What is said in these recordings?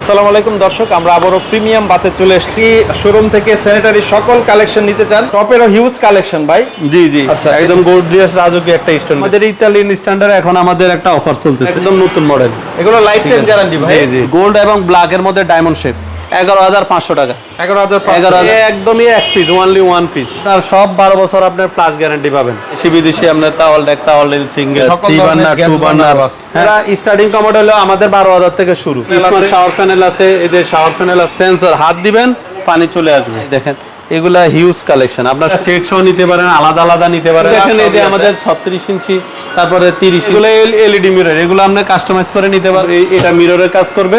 আসসালামু আলাইকুম দর্শক আমরা আবারও প্রিমিয়াম বাতে চলে এসেছি। শোরুম থেকে স্যানিটারি সকল কালেকশন নিতে চান। টপেরও হিউজ কালেকশন ভাই। জি জি। আচ্ছা, একদম গোর্জিয়াস রাজকীয় একটা স্টোন আমাদের ইতালিয়ান স্ট্যান্ডার্ড এখন আমাদের একটা অফার চলতেছে। একদম নতুন মডেল এগুলো লাইফ টাইম গ্যারান্টি ভাই। জি জি। গোল্ড এবং ব্ল্যাক এর মধ্যে ডায়মন্ড শেপ এগারো হাজার পাঁচশো টাকা। এগারো হাজার এগারো হাজার একদমই এক পিস ওয়ানলি ওয়ান পিস আর সব বারো বছর আপনার প্লাস গ্যারান্টি পাবেন। আপনার তাওয়াল ডেক তাওয়াল সিঙ্গেল সকল থ্রি ধরনের burner two burner burner starting commode হলো আমাদের বারো হাজার থেকে শুরু। শাওয়ার প্যানেল আছে এদের শাওয়ার প্যানেল আছে সেন্সর হাত দিবেন পানি চলে আসবে। দেখেন এগুলা হিউজ কালেকশন আপনার সেট সহ নিতে পারেন আলাদা আলাদা নিতে পারেন। দেখেন এই যে আমাদের ছত্রিশ ইঞ্চি তারপরে তিরিশ এগুলো এলইডি মিরর এগুলো আপনি কাস্টমাইজ করে নিতে পারেন এটা মিররের কাজ করবে।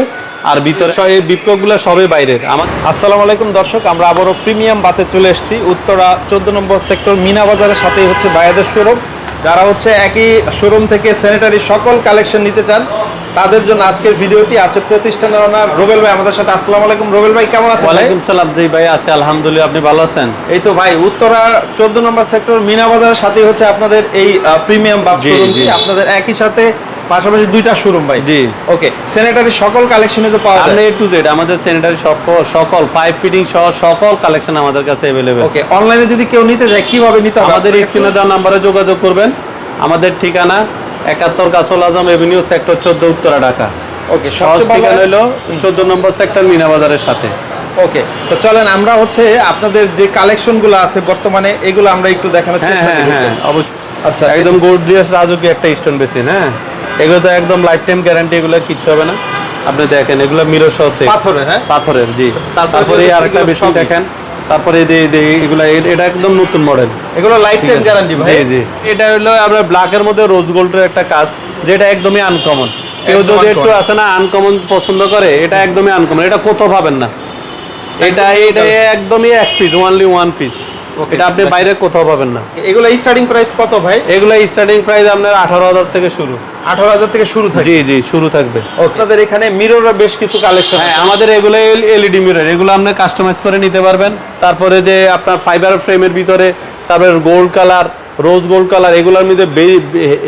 আর ভিতরে এই বিপ্লবগুলো সবে বাইরের। আমার আসসালামু আলাইকুম দর্শক আমরা আবারও প্রিমিয়াম বাতে চলে এসেছি। উত্তরা চোদ্দ নম্বর সেক্টর মিনা বাজারের সাথেই হচ্ছে বায়াদের শোরুম যারা হচ্ছে একই শোরুম থেকে স্যানিটারি সকল কালেকশন নিতে চান তাদের জন্য আজকের ভিডিওটি আছে প্রতিষ্ঠানের ওনার রোবেল ভাই আমাদের সাথে আসসালামু আলাইকুম। রোবেল ভাই কেমন আছেন ওয়ালাইকুম সালাম জি ভাই আছে আলহামদুলিল্লাহ আপনি ভালো আছেন? এই তো ভাই উত্তরা চোদ্দ নম্বর সেক্টর মিনা বাজারের সাথেই হচ্ছে আপনাদের এই প্রিমিয়াম বাথ শোরুমটি আপনাদের একই সাথে পাশাপাশি দুইটা শোরুম ভাই। জি। ওকে স্যানিটারি সকল কালেকশনে তো পাওয়া যায়। এ টু জেড আমাদের স্যানিটারি সকল সকল পাইপ ফিটিং সহ সকল কালেকশন আমাদের কাছে অ্যাভেলেবেল ওকে অনলাইনে যদি কেউ নিতে যায় কীভাবে নিতে হবে আমাদের স্ক্রিনে দেওয়া নাম্বারে যোগাযোগ করবেন। আমাদের ঠিকানা একাত্তর কাসল আজম এভিনিউ সেক্টর চোদ্দ উত্তরা ঢাকা। ওকে সহজ ঠিকানা হলো চোদ্দ নম্বর সেক্টর মিনা বাজারের সাথে। ওকে তো চলেন আমরা হচ্ছে আপনাদের যে কালেকশনগুলো আছে বর্তমানে এগুলো আমরা একটু দেখানোর হ্যাঁ চেষ্টা হ্যাঁ করি হ্যাঁ অবশ্যই। আচ্ছা একদম গোর্জিয়াস রাজকীয় একটা স্টোন বেসিন হ্যাঁ? এগুলো তো একদম লাইফ টাইম গ্যারান্টি এগুলো কিচ্ছু হবে না। আপনি দেখেন এগুলো মিরর সহ পাথরের হ্যাঁ? পাথরের জি। তারপরে আরেকটা বেসিন দেখেন। তারপরে এগুলা এটা একদম নতুন মডেল এগুলো লাইফ টাইম গ্যারান্টি ভাই। জি এটা হলো আপনার ব্ল্যাকের মধ্যে রোজ গোল্ডের একটা কাজ যেটা একদমই আনকমন কেউ যদি একটু। আছে না আনকমন পছন্দ করে এটা একদমই আনকমন এটা কোথাও পাবেন না। এটা এটা একদমই এক পিস ওয়ানলি ওয়ান পিস এটা আপনি বাইরে কোথাও পাবেন না। এগুলো স্টার্টিং প্রাইস কত ভাই? এগুলো স্টার্টিং প্রাইস আপনার আঠারো হাজার থেকে শুরু। আঠারো হাজার থেকে শুরু থাকে। জি জি শুরু থাকবে। আপনাদের এখানে মিররের বেশ কিছু কালেকশন হ্যাঁ আমাদের এগুলো এলইডি মিরর এগুলো আপনি কাস্টমাইজ করে নিতে পারবেন। তারপরে যে আপনার ফাইবার ফ্রেমের ভিতরে তারপরে gold colour rose gold colour এগুলোর মধ্যে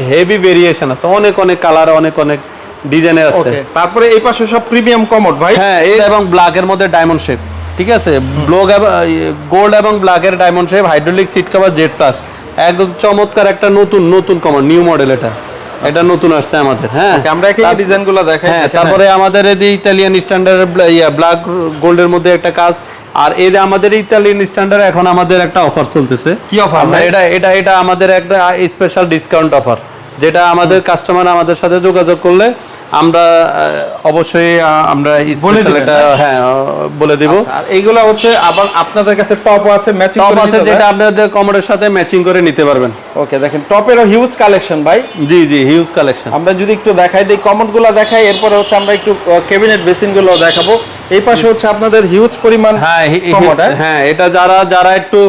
হেভি ভেরিয়েশন আছে। অনেক অনেক কালার অনেক অনেক ডিজাইনের আছে। তারপরে এই পাশে সব প্রিমিয়াম কমোড ভাই। হ্যাঁ এবং ব্ল্যাকের মধ্যে ডায়মন্ড শেপ ঠিক আছে? ব্লক গোল্ড এবং ব্ল্যাকের diamond shape hydraulic seat cover Z plus একদম চমৎকার একটা নতুন নতুন কমন নিউ মডেল এটা। এটা নতুন আসছে আমাদের হ্যাঁ। আমরা এখানে ডিজাইনগুলো দেখাই হ্যাঁ তারপরে আমাদের এই ইতালিয়ান স্ট্যান্ডার্ড ইয়া ব্ল্যাক গোল্ডের মধ্যে একটা কাজ আর এই আমাদের ইতালিয়ান স্ট্যান্ডার্ড এখন আমাদের একটা অফার চলতেছে। কি অফার এটা এটা এটা আমাদের একটা স্পেশাল ডিসকাউন্ট অফার যেটা আমাদের কাস্টমার আমাদের সাথে যোগাযোগ করলে আমরা অবশ্যই আমরা হ্যাঁ বলে দেব। আচ্ছা, এইগুলো হচ্ছে আবার আপনাদের কাছে টপ আছে ম্যাচিং টপ আছে যেটা আপনাদের কমোডের সাথে ম্যাচিং করে নিতে পারবেন। ওকে দেখেন টপেরও হিউজ কালেকশন ভাই। জি জি হিউজ কালেকশন আমরা যদি একটু দেখাই দিই কমেন্টগুলো দেখাই এরপরে হচ্ছে আমরা একটু ক্যাবিনেট বেসিনগুলো দেখাবো। এই পাশে হচ্ছে আপনাদের হিউজ পরিমাণ হ্যাঁ হ্যাঁ এটা যারা যারা একটু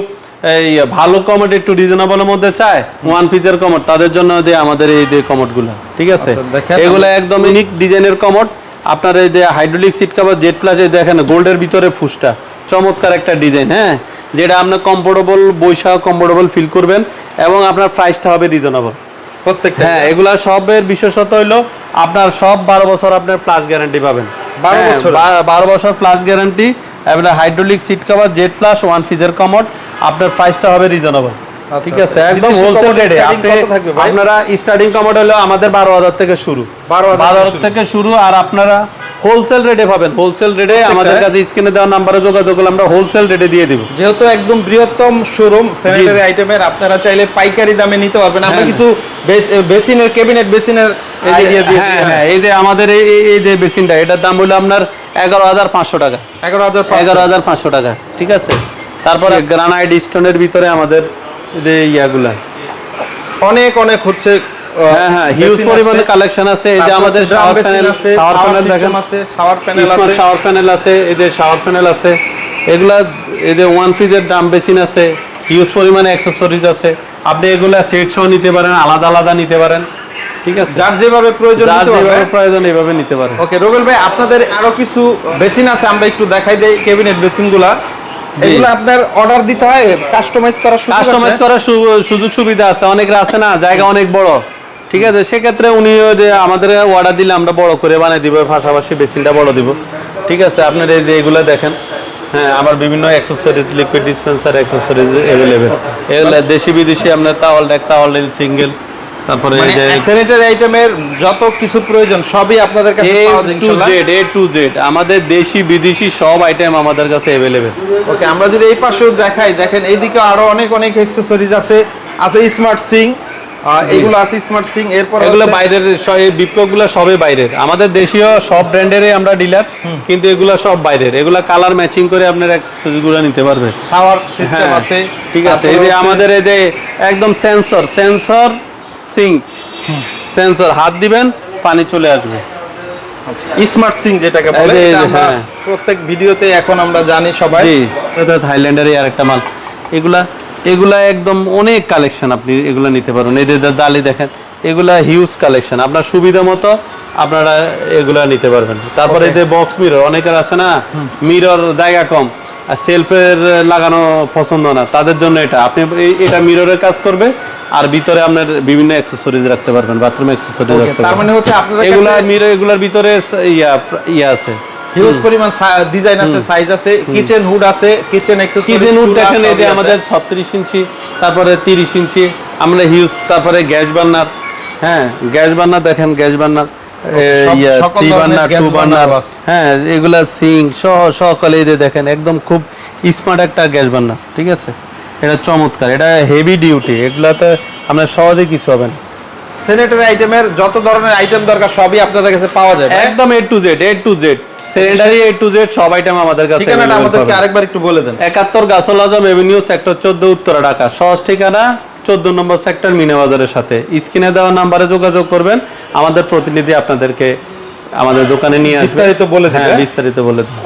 এই ভালো কমোড একটু রিজনেবলের মধ্যে চায় ওয়ান পিসের কমোড তাদের জন্য দিয়ে আমাদের এই যে কমোডগুলো ঠিক আছে? আচ্ছা, এগুলো একদম ইউনিক ডিজাইনের কমোড আপনার এই যে hydraulic seat cover Z plus এই দেখেন গোল্ডের ভিতরে ফুসটা। চমৎকার একটা ডিজাইন হ্যাঁ? যেটা আপনার কমফোর্টেবল বৈশাখ কমফোর্টেবল ফিল করবেন এবং আপনার প্রাইসটা হবে রিজনেবল প্রত্যেকটা। হ্যাঁ এগুলা সবের বিশেষত হইল আপনার সব বারো বছর আপনার প্লাস গ্যারান্টি পাবেন। 12 হ্যাঁ, বারো বছর প্লাস গ্যারান্টি আপনার hydraulic seat cover Z plus one ফিজের commode আপনার প্রাইসটা হবে রিজনেবল ঠিক আছে? আচ্ছা। একদম হোলসেল রেটে? আপনারা স্টার্টিং কমোড হলো আমাদের বারো হাজার থেকে শুরু। 12,000 বারো থেকে হাজার শুরু। থেকে শুরু আর আপনারা হোলসেল রেটে পাবেন। হোলসেল রেটে আমাদের কাছে স্ক্রিনে দেওয়া নাম্বারে যোগাযোগ করলে আমরা হোলসেল রেটে দিয়ে দিব। যেহেতু একদম বৃহত্তম শোরুম স্যানিটারি আইটেমের আপনারা চাইলে পাইকারি দামে নিতে পারবেন। আমরা হ্যাঁ। কিছু বেসিনের ক্যাবিনেট বেসিনের হ্যাঁ হ্যাঁ এই যে আমাদের এই এই- এই যে বেসিনটা এটার দাম হলো আপনার এগারো হাজার পাঁচশো টাকা। এগারো হাজার এগারো হাজার পাঁচশো টাকা। ঠিক আছে? তারপরে গ্রানাইট স্টোনের ভিতরে আমাদের ইয়াগুলা। অনেক অনেক হচ্ছে হ্যাঁ হ্যাঁ হিউজ পরিমাণে কালেকশন আছে। এই যে আমাদের শাওয়ার প্যানেল শাওয়ার প্যানেল দেখেন। আছে শাওয়ার প্যানেল আছে। শাওয়ার প্যানেল আছে এই যে শাওয়ার প্যানেল আছে। এগুলা এই যে ওয়ান ফ্রিজের দাম বেসিন আছে। হিউজ পরিমাণে অ্যাক্সেসরিজ আছে। আপনি এগুলা সেট সহ নিতে পারেন আলাদা আলাদা নিতে পারেন। ঠিক আছে? যার যেভাবে প্রয়োজন যার যেভাবে প্রয়োজন এইভাবে নিতে পারেন। ওকে রোবেল ভাই আপনাদের আরও কিছু বেসিন আছে আমরা একটু দেখাই দেই ক্যাবিনেট বেসিনগুলা। এগুলো আপনার অর্ডার দিতে হয় কাস্টমাইজ করার সুযোগ কাস্টমাইজ করার সুযোগ সুবিধা আছে অনেকের আছে না জায়গা অনেক বড়। ঠিক আছে সেক্ষেত্রে উনি যে আমাদের অর্ডার দিলে আমরা বড় করে বানিয়ে দিব পাশাপাশি বেসিনটা বড় দিব। ঠিক আছে আপনার এই যে এগুলো দেখেন হ্যাঁ আমার বিভিন্ন accessories liquid dispenser accessories available এগুলো দেশি বিদেশি আপনার তাওয়াল ডেক তাওয়াল সিঙ্গেল তারপরে এই মানে যে স্যানিটারি আইটেমের যত কিছু প্রয়োজন সবই আপনাদের কাছে এ পাওয়া যায় টু ইনশাআল্লাহ? জেড এ টু জেড আমাদের দেশি বিদেশি সব আইটেম আমাদের কাছে অ্যাভেলেবেল ওকে আমরা যদি এই পাশেও দেখাই দেখেন এইদিকে আরও অনেক অনেক অ্যাক্সেসরিজ আছে। আছে স্মার্ট সিং এগুলো আছে স্মার্ট সিং এরপর এগুলো বাইরের এই বিপ্লবগুলো সবই বাইরের। আমাদের দেশীয় সব ব্র্যান্ডেরই আমরা ডিলার কিন্তু এগুলো সব বাইরের। এগুলো কালার ম্যাচিং করে আপনার অ্যাক্সেসরিজগুলো নিতে পারবেন। শাওয়ার সিস্টেম হ্যাঁ, আছে ঠিক আছে। এই যে আমাদের এই যে একদম সেন্সর সেন্সর সিঙ্ক। সেন্সর হাত দিবেন পানি চলে আসবে। স্মার্ট সিং যেটাকে বলে হ্যাঁ। প্রত্যেক ভিডিওতে এখন আমরা জানি সবাই। এটা থাইল্যান্ডেরই আরেকটা মাল। এগুলা এগুলা একদম অনেক কালেকশন আপনি এগুলা নিতে পারেন যে দালি দেখেন এগুলা হিউজ কালেকশন আপনার সুবিধা মতো আপনারা এগুলা নিতে পারবেন। তারপরে এই যে বক্স মিরর অনেকের আছে না? মিরর জায়গা কম। সেলফের লাগানো পছন্দ না। তাদের জন্য এটা। আপনি এটা মিররের কাজ করবে আর ভিতরে আপনার বিভিন্ন অ্যাক্সেসরিজ রাখতে পারবেন বাথরুম অ্যাক্সেসরিজ রাখতে তার মানে হচ্ছে আপনাদের এগুলা মিরর এগুলার ভিতরে ইয়া ইয়া আছে। হিউজ পরিমাণ ডিজাইন আছে সাইজ আছে কিচেন হুড আছে কিচেন অ্যাক্সেসরিজ কিচেন উড দেখেন এই যে আমাদের ছত্রিশ ইঞ্চি তারপরে তিরিশ ইঞ্চি আমরা হিউজ তারপরে গ্যাস বার্নার। হ্যাঁ গ্যাস বার্নার দেখেন gas burner. Three burner two burner হ্যাঁ এগুলা সিং সহ সকলে এই দেখেন একদম খুব স্মার্ট একটা গ্যাস বার্নার ঠিক আছে? এটা চমৎকার এটা হেভি ডিউটি এগুলাতে আপনার সহজে কিছু হবে না। স্যানিটারি আইটেমের যত ধরনের আইটেম দরকার সবই আপনাদের কাছে পাওয়া যায় একদম A to Z A to Z sanitary A to Z সব আইটেম আমাদের কাছে ঠিকানাটা আমাদেরকে আরেকবার একটু বলে দেন। একাত্তর গাছল আজম এভিনিউ সেক্টর চোদ্দ উত্তরা ঢাকা। সহজ ঠিকানা চোদ্দ নম্বর সেক্টর মিনা বাজারের সাথে। স্ক্রিনে দেওয়া নাম্বারে যোগাযোগ করবেন। আমাদের প্রতিনিধি আপনাদেরকে আমাদের দোকানে নিয়ে বিস্তারিত বলে। হ্যাঁ বিস্তারিত বলে দেবে।